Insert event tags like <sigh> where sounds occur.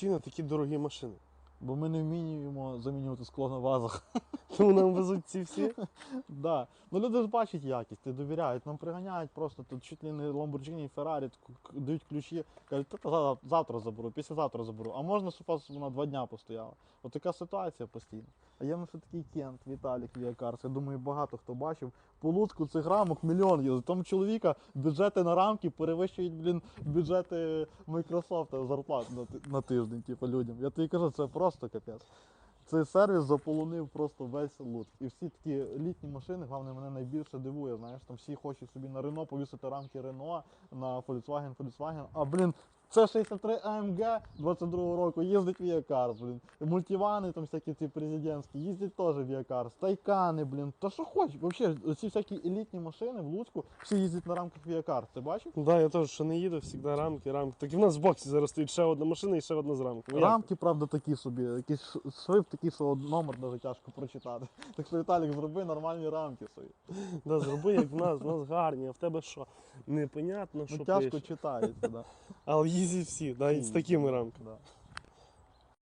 Чи на такі дорогі машини? Бо ми не вміємо замінювати скло на вазах. <laughs> Тому нам везуть ці всі. <laughs> да. Ну люди ж бачать якість, ти довіряють. Нам приганяють просто тут чуть ли не Lamborghini, к- дають ключі, кажуть, та, завтра заберу, післязавтра заберу. А можна, щоб вас вона два дня постояла. От така ситуація постійно. А є в нас такий Кент, Віталік Віакарс. Я думаю, багато хто бачив. По Луцьку цих рамок мільйон є. Там чоловіка бюджети на рамки перевищують, блін, бюджети Microsoft зарплат на, на тиждень, типу, людям. Я тобі кажу, це просто капець. Цей сервіс заполонив просто весь лут. І всі такі літні машини, головне, мене найбільше дивує. Знаєш, там всі хочуть собі на Рено повісити рамки Рено, на Volkswagen, Volkswagen. А блін, це 63 AMG 22-го року, їздить Віакарс, блін. Мультивани там всякі ці президентські, їздять теж Віакарс. Тайкани, блін. Та що хоч, взагалі, ці всякі елітні машини в Луцьку, всі їздять на рамках Віакарс. Ти бачив? Да, я теж що не їду, завжди рамки, рамки. Так і в нас в боксі зараз стоїть ще одна машина і ще одна з рамками. Рамки, правда, такі собі, якийсь ш- шрифт такий, що номер дуже тяжко прочитати. <laughs> Так що Віталік, зроби нормальні рамки собі. Да, зроби, як в нас, в нас гарні, а в тебе що? Непонятно, що Ну тяжко пише. читається, да. <laughs> Але їздять всі, да, і з такими рамками. Да.